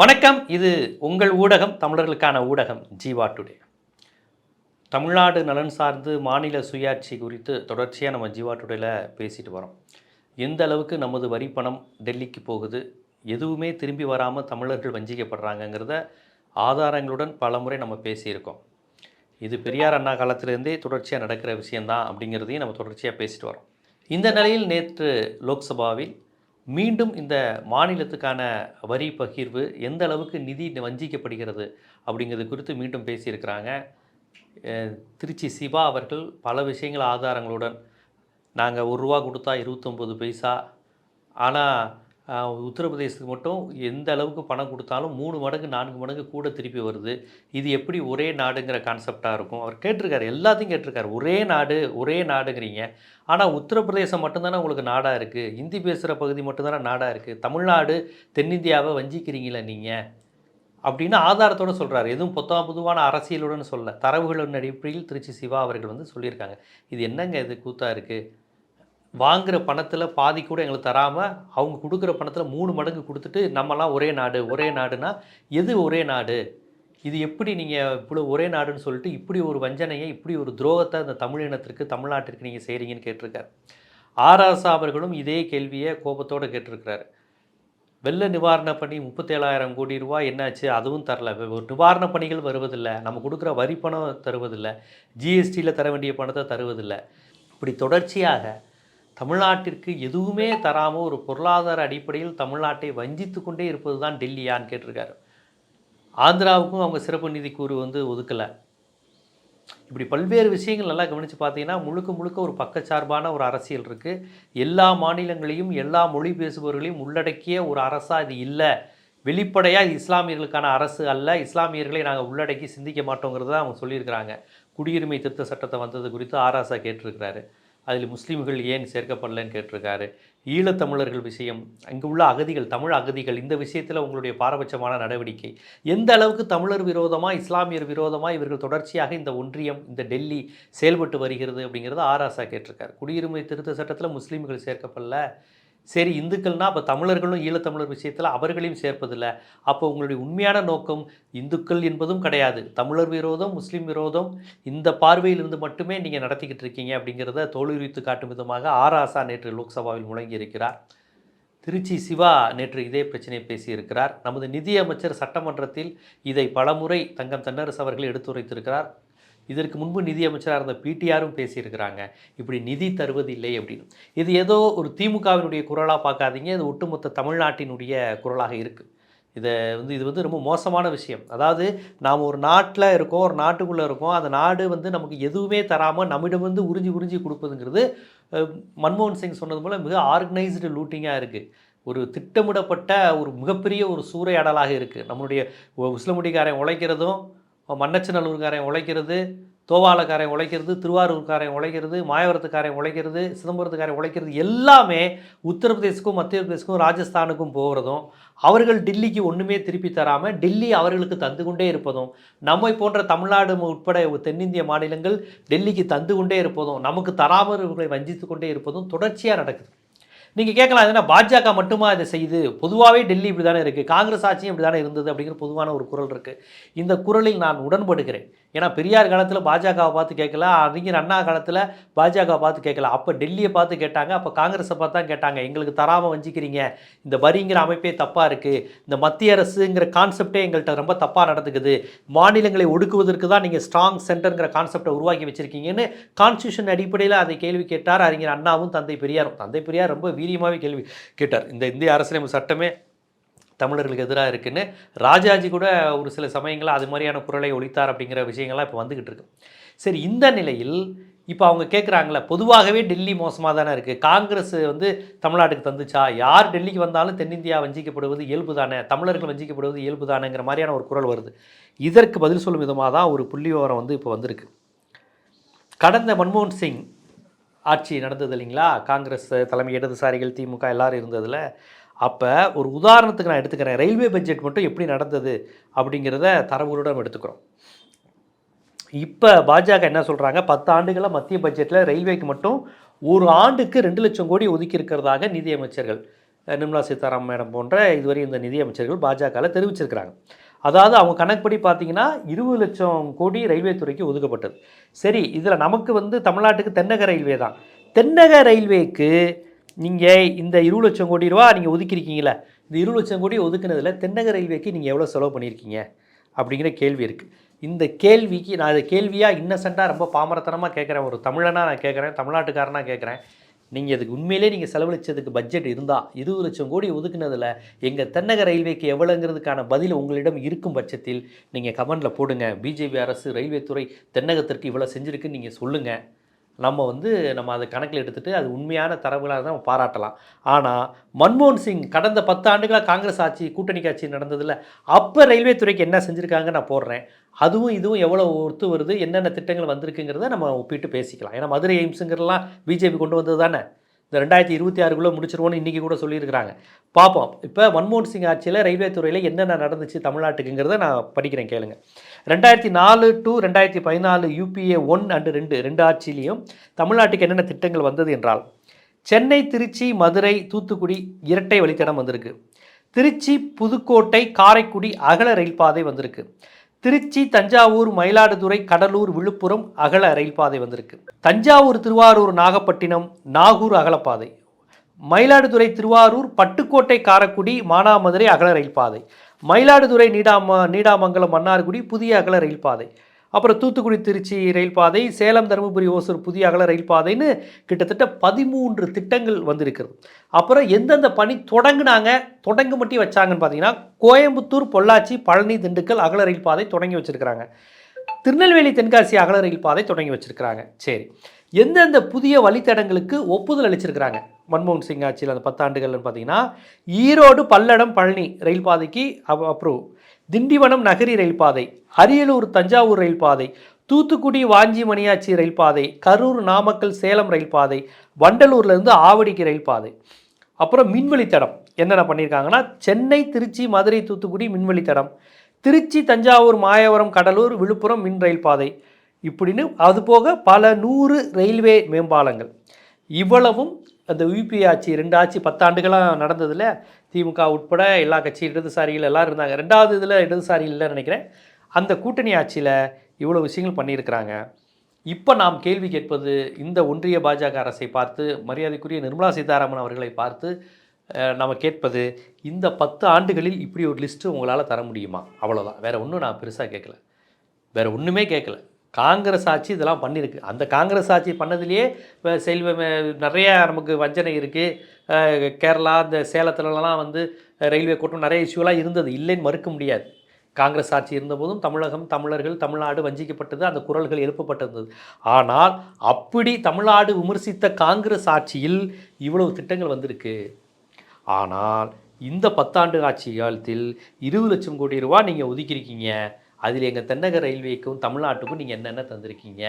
வணக்கம். இது உங்கள் ஊடகம் தமிழர்களுக்கான ஊடகம் ஜீவா டுடே. தமிழ்நாடு நலன் சார்ந்து மாநில சுயாட்சி குறித்து தொடர்ச்சியாக நம்ம ஜீவா டுடேல பேசிட்டு வரோம். எந்த அளவுக்கு நமது வரி பணம் டெல்லிக்கு போகுது எதுவுமே திரும்பி வராமல் தமிழர்கள் வஞ்சிக்கப்படுறாங்கங்கிறத ஆதாரங்களுடன் பலமுறை நம்ம பேசியிருக்கோம். இது பெரியார் அண்ணா காலத்திலேருந்தே தொடர்ச்சியாக நடக்கிற விஷயந்தான் அப்படிங்கிறதையும் நம்ம தொடர்ச்சியாக பேசிட்டு வரோம். இந்த நிலையில் நேற்று லோக்சபாவில் மீண்டும் இந்த மாநிலத்துக்கான வரி பகிர்வு எந்த அளவுக்கு நிதி வஞ்சிக்கப்படுகிறது அப்படிங்கிறது குறித்து மீண்டும் பேசியிருக்கிறாங்க. திருச்சி சிவா அவர்கள் பல விஷயங்கள் ஆதாரங்களுடன் நாங்கள் ஒரு ரூபா கொடுத்தா இருபத்தொம்பது பைசா ஆனால் உத்தரப்பிரதேசத்துக்கு மட்டும் எந்த அளவுக்கு பணம் கொடுத்தாலும் மூணு மடங்கு நான்கு மடங்கு கூட திருப்பி வருது. இது எப்படி ஒரே நாடுங்கிற கான்செப்டாக இருக்கும். அவர் கேட்டிருக்காரு எல்லாத்தையும் கேட்டிருக்காரு. ஒரே நாடு ஒரே நாடுங்கிறீங்க. ஆனால் உத்தரப்பிரதேசம் மட்டும்தானே உங்களுக்கு நாடாக இருக்குது இந்தி பேசுகிற பகுதி மட்டும்தானே நாடாக இருக்குது தமிழ்நாடு தென்னிந்தியாவை வஞ்சிக்கிறீங்களா நீங்கள் அப்படின்னு ஆதாரத்தோடு சொல்கிறார் எதுவும் பொத்தா பொதுவான அரசியலுடன் சொல்ல தரவுகளின் அடிப்படையில் திருச்சி சிவா அவர்கள் வந்து சொல்லியிருக்காங்க. இது என்னங்க இது கூத்தாக இருக்குது வாங்குகிற பணத்தில் பாதி கூட எங்களுக்கு தராமல் அவங்க கொடுக்குற பணத்தில் மூணு மடங்கு கொடுத்துட்டு நம்மலாம் ஒரே நாடு ஒரே நாடுனா எது ஒரே நாடு? இது எப்படி நீங்கள் இவ்வளோ ஒரே நாடுன்னு சொல்லிட்டு இப்படி ஒரு வஞ்சனையை இப்படி ஒரு துரோகத்தை அந்த தமிழினத்திற்கு தமிழ்நாட்டிற்கு நீங்கள் செய்கிறீங்கன்னு கேட்டிருக்காரு. ஆராசா அவர்களும் இதே கேள்வியை கோபத்தோடு கேட்டிருக்கிறாரு. வெள்ள நிவாரண பணி முப்பத்தேழாயிரம் கோடி ரூபாய் என்னாச்சு? அதுவும் தரல. ஒரு நிவாரண பணிகள் வருவதில்லை. நம்ம கொடுக்குற வரி பணம் தருவதில்லை ஜிஎஸ்டியில் தர வேண்டிய பணத்தை தருவதில்லை. இப்படி தொடர்ச்சியாக தமிழ்நாட்டிற்கு எதுவுமே தராமல் ஒரு பொருளாதார அடிப்படையில் தமிழ்நாட்டை வஞ்சித்து கொண்டே இருப்பது தான் டெல்லியான்னு கேட்டிருக்காரு. ஆந்திராவுக்கும் அவங்க சிறப்பு நிதி கூறு வந்து ஒதுக்கலை. இப்படி பல்வேறு விஷயங்கள் நல்லா கவனித்து பார்த்தீங்கன்னா முழுக்க முழுக்க ஒரு பக்கச்சார்பான ஒரு அரசியல் இருக்குது எல்லா மாநிலங்களையும் எல்லா மொழி பேசுபவர்களையும் உள்ளடக்கிய ஒரு அரசாக இது இல்லை. வெளிப்படையாக இது இஸ்லாமியர்களுக்கான அரசு அல்ல. இஸ்லாமியர்களை நாங்கள் உள்ளடக்கி சிந்திக்க மாட்டோங்கிறத அவங்க சொல்லியிருக்கிறாங்க. குடியுரிமை திருத்த சட்டத்தை வந்தது குறித்து ஆராசா கேட்டிருக்கிறாரு. அதில் முஸ்லீம்கள் ஏன் சேர்க்கப்படலைன்னு கேட்டிருக்காரு. ஈழத்தமிழர்கள் விஷயம் அங்கே உள்ள அகதிகள் தமிழ் அகதிகள் இந்த விஷயத்தில் உங்களுடைய பாரபட்சமான நடவடிக்கை. எந்த அளவுக்கு தமிழர் விரோதமாக இஸ்லாமியர் விரோதமாக இவர்கள் தொடர்ச்சியாக இந்த ஒன்றியம் இந்த டெல்லி செயல்பட்டு வருகிறது அப்படிங்கிறத ஆராசா கேட்டிருக்காரு. குடியுரிமை திருத்த சட்டத்தில் முஸ்லீம்கள் சேர்க்கப்படல. சரி இந்துக்கள்னால் அப்போ தமிழர்களும் ஈழத்தமிழர் விஷயத்தில் அவர்களையும் சேர்ப்பதில்லை. அப்போ உங்களுடைய உண்மையான நோக்கம் இந்துக்கள் என்பதும் கிடையாது. தமிழர் விரோதம் முஸ்லீம் விரோதம் இந்த பார்வையிலிருந்து மட்டுமே நீங்கள் நடத்திக்கிட்டு இருக்கீங்க அப்படிங்கிறத தோலுரித்து காட்டும் விதமாக ஆராசா நேற்று லோக்சபாவில் முழங்கியிருக்கிறார் திருச்சி சிவா நேற்று இதே பிரச்சனையை பேசியிருக்கிறார் நமது நிதியமைச்சர் சட்டமன்றத்தில் இதை பலமுறை தங்கம் தென்னரசு அவர்கள் எடுத்துரைத்திருக்கிறார். இதற்கு முன்பு நிதியமைச்சராக இருந்த பிடிஆரும் பேசியிருக்கிறாங்க. இப்படி நிதி தருவதில்லை அப்படின்னு. இது ஏதோ ஒரு திமுகவினுடைய குரலாக பார்க்காதீங்க. இது ஒட்டுமொத்த தமிழ்நாட்டினுடைய குரலாக இருக்குது இதை வந்து இது வந்து ரொம்ப மோசமான விஷயம். அதாவது நாம் ஒரு நாட்டில் இருக்கோம் ஒரு நாட்டுக்குள்ளே இருக்கோம். அந்த நாடு வந்து நமக்கு எதுவுமே தராமல் நம்மிடம் உறிஞ்சி உறிஞ்சி கொடுப்பதுங்கிறது மன்மோகன் சிங் சொன்னது போல் மிக ஆர்கனைஸ்டு லூட்டிங்காக இருக்குது ஒரு திட்டமிடப்பட்ட ஒரு மிகப்பெரிய ஒரு சூறையாடலாக இருக்குது நம்மளுடைய உசிலமுடிக்காரன் உழைக்கிறதும் மன்னச்சநல்லூர்காரன் உழைக்கிறது தோவாலக்காரன் உழைக்கிறது திருவாரூர்காரன் உழைக்கிறது மாயவரத்துக்காரன் உழைக்கிறது சிதம்பரத்துக்காரன் உழைக்கிறது எல்லாமே உத்தரப்பிரதேசுக்கும் மத்திய பிரதேசுக்கும் ராஜஸ்தானுக்கும் போகிறதும் அவர்கள் டெல்லிக்கு ஒன்றுமே திருப்பி தராமல் டெல்லி அவர்களுக்கு தந்து கொண்டே இருப்பதும் நம்மை போன்ற தமிழ்நாடு உட்பட தென்னிந்திய மாநிலங்கள் டெல்லிக்கு தந்து கொண்டே இருப்பதும் நமக்கு தராமல் இவர்களை வஞ்சித்து கொண்டே இருப்பதும் தொடர்ச்சியாக நடக்குது. நீங்கள் கேட்கலாம் எதுனா பாஜக மட்டுமா இதை செய்யுது? பொதுவாகவே டெல்லி இப்படி தானே இருக்குது காங்கிரஸ் ஆட்சியும் இப்படி தானே இருந்தது அப்படிங்கிற பொதுவான ஒரு குரல் இருக்குது இந்த குரலில் நான் உடன்படுகிறேன். ஏன்னா பெரியார் காலத்தில் பாஜகவை பார்த்து கேட்கல. அறிஞர் அண்ணா காலத்தில் பாஜகவை பார்த்து கேட்கல. அப்போ டெல்லியை பார்த்து கேட்டாங்க. அப்போ காங்கிரஸை பார்த்து தான் கேட்டாங்க. எங்களுக்கு தராமல் வஞ்சிக்கிறீங்க. இந்த வரிங்கிற அமைப்பே தப்பாக இருக்குது இந்த மத்திய அரசுங்கிற கான்செப்டே எங்கள்கிட்ட ரொம்ப தப்பாக நடந்துக்குது. மாநிலங்களை ஒடுக்குவதற்கு தான் நீங்கள் ஸ்ட்ராங் சென்டருங்கிற கான்செப்டை உருவாக்கி வச்சிருக்கீங்கன்னு கான்ஸ்டியூஷன் அடிப்படையில் அதை கேள்வி கேட்டார் அறிஞர் அண்ணாவும் தந்தை பெரியாரும். தந்தை பெரியார் ரொம்ப வீரியமாகவே கேள்வி கேட்டார். இந்த இந்திய அரசியலமைப்பு சட்டமே தமிழர்களுக்கு எதிராக இருக்குன்னு ராஜாஜி கூட ஒரு சில சமயங்களில் அது மாதிரியான குரலை ஒழித்தார் அப்படிங்கிற விஷயங்கள்லாம் இப்போ வந்துக்கிட்டு இருக்கு. சரி இந்த நிலையில் இப்போ அவங்க கேட்குறாங்களே பொதுவாகவே டெல்லி மோசமாக தானே இருக்குது காங்கிரஸ் வந்து தமிழ்நாட்டுக்கு தந்துச்சா? யார் டெல்லிக்கு வந்தாலும் தென்னிந்தியா வஞ்சிக்கப்படுவது இயல்பு தானே தமிழர்கள் வஞ்சிக்கப்படுவது இயல்பு தானேங்கிற மாதிரியான ஒரு குரல் வருது. இதற்கு பதில் சொல்லும் விதமாக தான் ஒரு புள்ளி விவரம் வந்து இப்போ வந்திருக்கு. கடந்த மன்மோகன் சிங் ஆட்சி நடந்தது இல்லைங்களா? காங்கிரஸ் தலைமை இடதுசாரிகள் திமுக எல்லாரும் இருந்ததில். அப்போ ஒரு உதாரணத்துக்கு நான் எடுத்துக்கிறேன். ரயில்வே பட்ஜெட் மட்டும் எப்படி நடந்தது அப்படிங்கிறத தரவுகளுடன் எடுத்துக்கிறோம். இப்போ பாஜக என்ன சொல்கிறாங்க பத்து ஆண்டுகளாக மத்திய பட்ஜெட்டில் ரயில்வேக்கு மட்டும் ஒரு ஆண்டுக்கு ரெண்டு லட்சம் கோடி ஒதுக்கி இருக்கிறதாக நிதியமைச்சர்கள் நிர்மலா சீதாராமன் மேடம் போன்ற இதுவரை இந்த நிதியமைச்சர்கள் பாஜகவில் தெரிவிச்சிருக்கிறாங்க. அதாவது அவங்க கணக்குப்படி பார்த்தீங்கன்னா இருபது லட்சம் கோடி ரயில்வே துறைக்கு ஒதுக்கப்பட்டது. சரி இதில் நமக்கு வந்து தமிழ்நாட்டுக்கு தென்னக ரயில்வே தான். தென்னக ரயில்வேக்கு நீங்கள் இந்த இருபது லட்சம் கோடி ரூபா நீங்கள் ஒதுக்கியிருக்கீங்களே இந்த இருபது லட்சம் கோடி ஒதுக்குனதில் தென்னக ரயில்வேக்கு நீங்கள் எவ்வளோ செலவு பண்ணியிருக்கீங்க? அப்படிங்கிற கேள்வி இருக்குது இந்த கேள்விக்கு நான் அது கேள்வியாக இன்னசென்ட்டாக ரொம்ப பாமரத்தனமாக கேட்குறேன். ஒரு தமிழனாக நான் கேட்குறேன் தமிழ்நாட்டுக்காரனாக கேட்குறேன். நீங்கள் இதுக்கு உண்மையிலே நீங்கள் செலவழிச்சதுக்கு பட்ஜெட் இருந்தால் இருபது லட்சம் கோடி ஒதுக்குனதில் எங்கள் தென்னக ரயில்வேக்கு எவ்வளோங்கிறதுக்கான பதில் உங்களிடம் இருக்கும் பட்சத்தில் நீங்கள் கமெண்டில் போடுங்க. பிஜேபி அரசு ரயில்வே துறை தென்னகத்திற்கு இவ்வளோ செஞ்சுருக்குன்னு நீங்கள் சொல்லுங்கள் நம்ம வந்து நம்ம அதை கணக்கில் எடுத்துகிட்டு அது உண்மையான தரவுகளாக தான் நம்ம பாராட்டலாம். ஆனால் மன்மோகன் சிங் கடந்த பத்து ஆண்டுகளாக காங்கிரஸ் ஆட்சி கூட்டணி ஆட்சி நடந்ததில் அப்போ ரயில்வே துறைக்கு என்ன செஞ்சுருக்காங்க நான் போடுறேன். அதுவும் இதுவும் எவ்வளோ ஒத்து வருது என்னென்ன திட்டங்கள் வந்திருக்குங்கிறத நம்ம ஒப்பிட்டு பேசிக்கலாம். ஏன்னா மதுரை எய்ம்ஸுங்கிறலாம் பிஜேபி கொண்டு வந்தது தானே? இந்த ரெண்டாயிரத்தி இருபத்தி ஆறுக்குள்ளே முடிச்சிருவோன்னு இன்றைக்கி கூட சொல்லியிருக்கிறாங்க. பார்ப்போம். இப்போ மன்மோகன் சிங் ஆட்சியில் ரயில்வே துறையில் என்னென்ன நடந்துச்சு தமிழ்நாட்டுக்குங்கிறத நான் படிக்கிறேன் கேளுங்க. ரெண்டாயிரத்தி நாலு டு ரெண்டாயிரத்தி பதினாலு யூபிஏ ஒன் அண்டு ரெண்டு ரெண்டு ஆட்சியிலையும் தமிழ்நாட்டுக்கு என்னென்ன திட்டங்கள் வந்தது என்றால் சென்னை திருச்சி மதுரை தூத்துக்குடி இரட்டை வழித்தடம் வந்திருக்கு. திருச்சி புதுக்கோட்டை காரைக்குடி அகல ரயில் பாதை வந்திருக்கு. திருச்சி தஞ்சாவூர் மயிலாடுதுறை கடலூர் விழுப்புரம் அகல ரயில் பாதை வந்திருக்கு. தஞ்சாவூர் திருவாரூர் நாகப்பட்டினம் நாகூர் அகலப்பாதை. மயிலாடுதுறை திருவாரூர் பட்டுக்கோட்டை காரைக்குடி மானாமதுரை அகல ரயில் பாதை மயிலாடுதுறை நீடாம நீடாமங்கலம் மன்னார்குடி புதிய அகல ரயில் பாதை அப்புறம் தூத்துக்குடி திருச்சி ரயில் பாதை சேலம் தருமபுரி ஓசூர் புதிய அகல ரயில் பாதைன்னு கிட்டத்தட்ட பதிமூன்று திட்டங்கள் வந்திருக்கிறது. அப்புறம் எந்தெந்த பணி தொடங்குனாங்க தொடங்க மட்டும் வச்சாங்கன்னு பார்த்தீங்கன்னா கோயம்புத்தூர் பொள்ளாச்சி பழனி திண்டுக்கல் அகல ரயில் பாதை தொடங்கி வச்சிருக்கிறாங்க. திருநெல்வேலி தென்காசி அகல ரயில் பாதை தொடங்கி வச்சுருக்கிறாங்க. சரி. எந்தெந்த புதிய வழித்தடங்களுக்கு ஒப்புதல் அளிச்சிருக்கிறாங்க? மன்மோகன் சிங் ஆட்சியில் அந்த பத்தாண்டுகள்னு பார்த்தீங்கன்னா ஈரோடு பல்லடம் பழனி ரயில் பாதைக்கு அப்ரூவ். திண்டிவனம் நகரி ரயில் பாதை அரியலூர் தஞ்சாவூர் ரயில் பாதை தூத்துக்குடி வாஞ்சி மணியாச்சி ரயில் பாதை கரூர் நாமக்கல் சேலம் ரயில் பாதை வண்டலூர்லேருந்து ஆவடிக்கு ரயில் பாதை அப்புறம் மின்வழித்தடம் என்னென்ன பண்ணியிருக்காங்கன்னா சென்னை திருச்சி மதுரை தூத்துக்குடி மின்வழித்தடம் திருச்சி தஞ்சாவூர் மாயவரம் கடலூர் விழுப்புரம் மின் ரயில் பாதை இப்படின்னு அது போக பல நூறு ரயில்வே மேம்பாலங்கள். இவ்வளவும் அந்த யூபி ஆட்சி ரெண்டு ஆட்சி பத்தாண்டுகளாக நடந்ததில் திமுக உட்பட எல்லா கட்சி இடதுசாரிகள் எல்லாம் இருந்தாங்க. ரெண்டாவது இதில் இடதுசாரி இல்லைன்னு நினைக்கிறேன். அந்த கூட்டணி ஆட்சியில் இவ்வளோ விஷயங்கள் பண்ணியிருக்கிறாங்க. இப்போ நாம் கேள்வி கேட்பது இந்த ஒன்றிய பாஜக அரசை பார்த்து மரியாதைக்குரிய நிர்மலா சீதாராமன் அவர்களை பார்த்து நம்ம கேட்பது இந்த பத்து ஆண்டுகளில் இப்படி ஒரு லிஸ்ட்டு உங்களால் தர முடியுமா? அவ்வளோதான் வேறு ஒன்றும் நான் பெருசாக கேட்கல. வேறு ஒன்றுமே கேட்கல. காங்கிரஸ் ஆட்சி இதெல்லாம் பண்ணியிருக்கு. அந்த காங்கிரஸ் ஆட்சி பண்ணதுலேயே இப்போ நிறைய நமக்கு வஞ்சனை இருக்குது கேரளா இந்த சேலத்துலலாம் வந்து ரயில்வே கூட்டம் நிறைய இஷ்யூலாம் இருந்தது. இல்லைன்னு மறுக்க முடியாது. காங்கிரஸ் ஆட்சி இருந்தபோதும் தமிழகம் தமிழர்கள் தமிழ்நாடு வஞ்சிக்கப்பட்டது அந்த குரல்கள் எழுப்பப்பட்டிருந்தது. ஆனால் அப்படி தமிழ்நாடு விமர்சித்த காங்கிரஸ் ஆட்சியில் இவ்வளவு திட்டங்கள் வந்திருக்கு. ஆனால் இந்த பத்தாண்டு ஆட்சி காலத்தில் இருபது லட்சம் கோடி ரூபா நீங்கள் ஒதுக்கியிருக்கீங்க. அதில் எங்கள் தென்னக ரயில்வேக்கும் தமிழ்நாட்டுக்கும் நீங்கள் என்னென்ன தந்திருக்கீங்க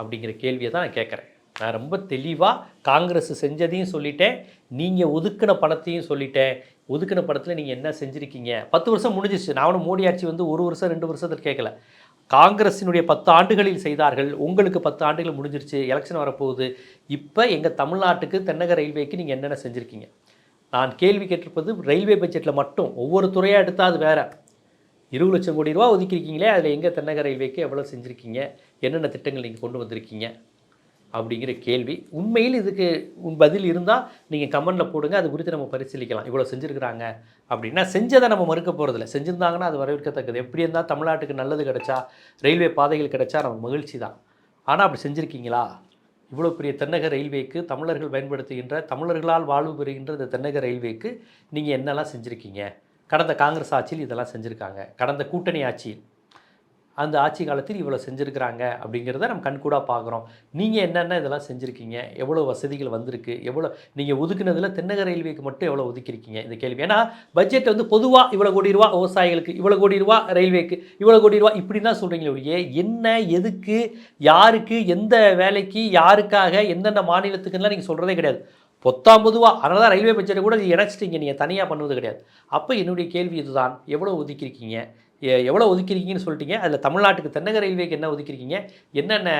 அப்படிங்கிற கேள்வியை தான் நான் கேட்குறேன். நான் ரொம்ப தெளிவாக காங்கிரஸ் செஞ்சதையும் சொல்லிட்டேன். நீங்கள் ஒதுக்கின பணத்தையும் சொல்லிட்டேன். ஒதுக்கின படத்தில் நீங்கள் என்ன செஞ்சுருக்கீங்க? பத்து வருஷம் முடிஞ்சிச்சு நான் ஒன்றும் மோடி ஆட்சி வந்து ஒரு வருஷம் ரெண்டு வருஷத்தில் கேட்கல. காங்கிரஸினுடைய பத்து ஆண்டுகளில் செய்தார்கள். உங்களுக்கு பத்து ஆண்டுகள் முடிஞ்சிருச்சு. எலெக்ஷன் வரப்போகுது. இப்போ எங்கள் தமிழ்நாட்டுக்கு தென்னக ரயில்வேக்கு நீங்கள் என்னென்ன செஞ்சுருக்கீங்க? நான் கேள்வி கேட்டிருப்பது ரயில்வே பட்ஜெட்டில் மட்டும். ஒவ்வொரு துறையாக எடுத்தால் அது வேறு. இருபது லட்சம் கோடி ரூபா ஒதுக்கியிருக்கீங்களே அதில் எங்கே தென்னக ரயில்வேக்கு எவ்வளோ செஞ்சுருக்கீங்க? என்னென்ன திட்டங்கள் நீங்கள் கொண்டு வந்திருக்கீங்க? அப்படிங்கிற கேள்வி. உண்மையில் இதுக்கு உன் பதில் இருந்தால் நீங்கள் கமெண்டில் போடுங்க அது குறித்து நம்ம பரிசீலிக்கலாம். இவ்வளோ செஞ்சுருக்கிறாங்க அப்படின்னா செஞ்சதை நம்ம மறுக்க போகிறதில்ல செஞ்சுருந்தாங்கன்னா அது வரவேற்கத்தக்கது. எப்படி இருந்தால் தமிழ்நாட்டுக்கு நல்லது கிடைச்சா ரயில்வே பாதைகள் கிடைச்சா நம்ம மகிழ்ச்சி தான். ஆனால் அப்படி செஞ்சுருக்கீங்களா? இவ்வளோ பெரிய தென்னக ரயில்வேக்கு தமிழர்கள் பயன்படுத்துகின்ற தமிழர்களால் வாழ்வு பெறுகின்ற இந்த தென்னக ரயில்வேக்கு நீங்கள் என்னெல்லாம் செஞ்சுருக்கீங்க? கடந்த காங்கிரஸ் ஆட்சியில் இதெல்லாம் செஞ்சுருக்காங்க. கடந்த கூட்டணி ஆட்சியில் அந்த ஆட்சி காலத்தில் இவ்வளோ செஞ்சுருக்கிறாங்க அப்படிங்கிறத நம்ம கண்கூடாக பார்க்குறோம் நீங்கள் என்னென்ன இதெல்லாம் செஞ்சுருக்கீங்க? எவ்வளோ வசதிகள் வந்திருக்கு? எவ்வளோ நீங்கள் ஒதுக்குனதில் தென்னக ரயில்வேக்கு மட்டும் எவ்வளோ ஒதுக்கியிருக்கீங்க? இந்த கேள்வி. ஏன்னா பட்ஜெட் வந்து பொதுவாக இவ்வளோ கோடி ரூபா விவசாயிகளுக்கு இவ்வளோ கோடி ரூபா ரயில்வேக்கு இவ்வளோ கோடி ரூபா இப்படி தான் சொல்கிறீங்களே ஒழிய என்ன எதுக்கு யாருக்கு எந்த வேலைக்கு யாருக்காக எந்தெந்த மாநிலத்துக்குலாம் நீங்கள் சொல்கிறதே கிடையாது. பொத்தாம் பொதுவாக அதனால தான் ரயில்வே பட்ஜெட்டை கூட இணைச்சிட்டீங்க நீங்கள் தனியாக பண்ணுவது கிடையாது. அப்போ என்னுடைய கேள்வி இதுதான். எவ்வளோ ஒதுக்கியிருக்கீங்க? எவ்வளோ ஒதுக்கிருக்கீங்கன்னு சொல்லிட்டீங்க. அதில் தமிழ்நாட்டுக்கு தென்னக ரயில்வேக்கு என்ன ஒதுக்கிருக்கீங்க என்னென்ன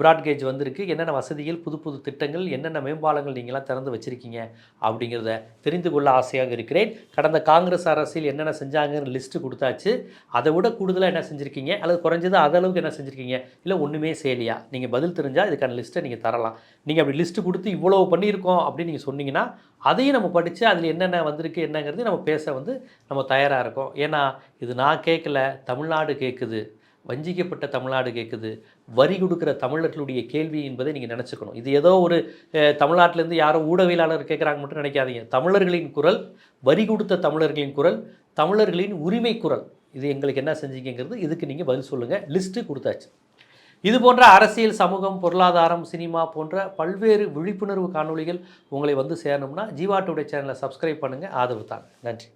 ப்ராட்கேஜ் வந்திருக்கு? என்னென்ன வசதிகள் புது புது திட்டங்கள் என்னென்ன மேம்பாலங்கள் நீங்களாம் திறந்து வச்சுருக்கீங்க? அப்படிங்கிறத தெரிந்து கொள்ள ஆசையாக இருக்கிறேன். கடந்த காங்கிரஸ் அரசில் என்னென்ன செஞ்சாங்கன்னு லிஸ்ட்டு கொடுத்தாச்சு. அதை விட கூடுதலாக என்ன செஞ்சுருக்கீங்க? அல்லது குறைஞ்சது அதளவுக்கு என்ன செஞ்சுருக்கீங்க? இல்லை ஒன்றுமே செய்யலையா? நீங்கள் பதில் தெரிஞ்சால் இதுக்கான லிஸ்ட்டை நீங்கள் தரலாம். நீங்கள் அப்படி லிஸ்ட்டு கொடுத்து இவ்வளோ பண்ணியிருக்கோம் அப்படின்னு நீங்கள் சொன்னீங்கன்னா அதையும் நம்ம படித்து அதில் என்னென்ன வந்திருக்கு என்னங்கிறது நம்ம பேச வந்து நம்ம தயாராக இருக்கோம். ஏன்னா இது நான் கேட்கல தமிழ்நாடு கேட்குது வஞ்சிக்கப்பட்ட தமிழ்நாடு கேட்குது வரி கொடுக்குற தமிழர்களுடைய கேள்வி என்பதை நீங்கள் நினச்சிக்கணும். இது ஏதோ ஒரு தமிழ்நாட்டிலேருந்து யாரோ ஊடகவியலாளர் கேட்குறாங்க மட்டும் நினைக்காதீங்க. தமிழர்களின் குரல் வரி கொடுத்த தமிழர்களின் குரல் தமிழர்களின் உரிமை குரல். இது எங்களுக்கு என்ன செஞ்சீங்கிறது இதுக்கு நீங்கள் பதில் சொல்லுங்கள் லிஸ்ட்டு கொடுத்தாச்சு. இது போன்ற அரசியல் சமூகம் பொருளாதாரம் சினிமா போன்ற பல்வேறு விழிப்புணர்வு காணொளிகள் உங்களை வந்து சேரணும்னா ஜீவா டுடே சேனலை சப்ஸ்கிரைப் பண்ணுங்கள் ஆதரவு தாங்க. நன்றி.